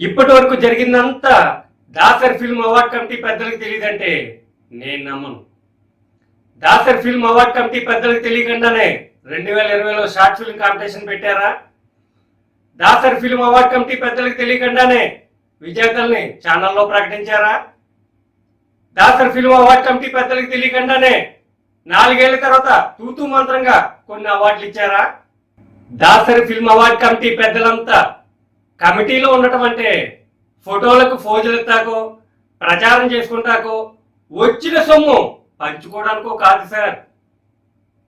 ఇప్పటి వరకు జరిగిందంతా దాసర్ ఫిల్మ్ అవార్డ్ కమిటీ పెద్దలకు తెలియదంటే నేను నమ్మను. దాసర్ ఫిల్మ్ అవార్డ్ కమిటీ పెద్దలకు తెలియకుండానే రెండు వేల ఇరవైలో షార్ట్ ఫిల్మ్ కాంపిటీషన్ పెట్టారా? దాసర్ ఫిల్మ్ అవార్డ్ కమిటీ పెద్దలకు తెలియకుండానే విజేతల్ని ఛానల్లో ప్రకటించారా? దాసర్ ఫిల్మ్ అవార్డ్ కమిటీ పెద్దలకు తెలియకుండానే నాలుగేళ్ళ తర్వాత తూతూ మంత్రంగా కొన్ని అవార్డులు ఇచ్చారా? దాసరి ఫిల్మ్ అవార్డ్ కమిటీ పెద్దలంతా కమిటీలో ఉండటం అంటే ఫోటోలకు ఫోజులు ఎత్తాకో ప్రచారం చేసుకుంటాకో వచ్చిన సొమ్ము పంచుకోవడానికో కాదు సార్.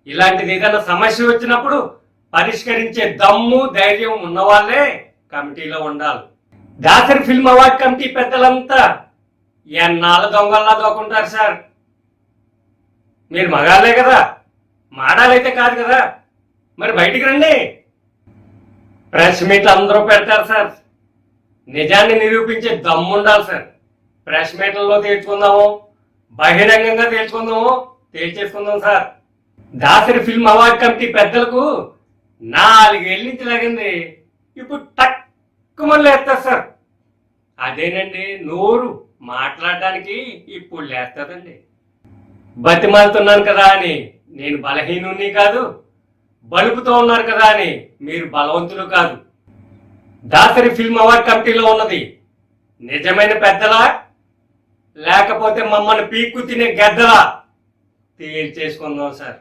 ఇలాంటిది ఏదైనా సమస్య వచ్చినప్పుడు పరిష్కరించే దమ్ము ధైర్యం ఉన్నవాళ్ళే కమిటీలో ఉండాలి. దాసరి ఫిల్మ్ అవార్డ్ కమిటీ పెద్దలంతా ఎన్నాళ్ళ దొంగల్లా దోకుంటారు సార్. మీరు మగాళ్ళే కదా. మాడాలైతే కాదు కదా. మరి బయటికి రండి. ప్రెస్ మీట్ అందరూ పెడతారు సార్. నిజాన్ని నిరూపించే దమ్ము ఉండాలి సార్. ప్రెస్ మీట్లలో తేల్చుకుందాము బహిరంగంగా తేల్చుకుందాము తేల్చేసుకుందాం sir. Dasari film award committee పెద్దలకు నాలుగేళ్ళ నుంచి లాగింది. ఇప్పుడు టక్కుమని లేస్తారు సార్. అదేనండి నోరు మాట్లాడడానికి ఇప్పుడు లేస్తుందండి. బతిమాలుతున్నాను కదా అని నేను బలహీనుని కాదు బలుపుతో ఉన్నారు కదా అని మీరు బలవంతులు కాదు. దాసరి ఫిల్మ్ అవార్డ్ కమిటీలో ఉన్నది. నిజమైన పెద్దలా? లేకపోతే మమ్మల్ని పీక్కు తినే గద్దలా? తేల్చేసుకుందాం సార్.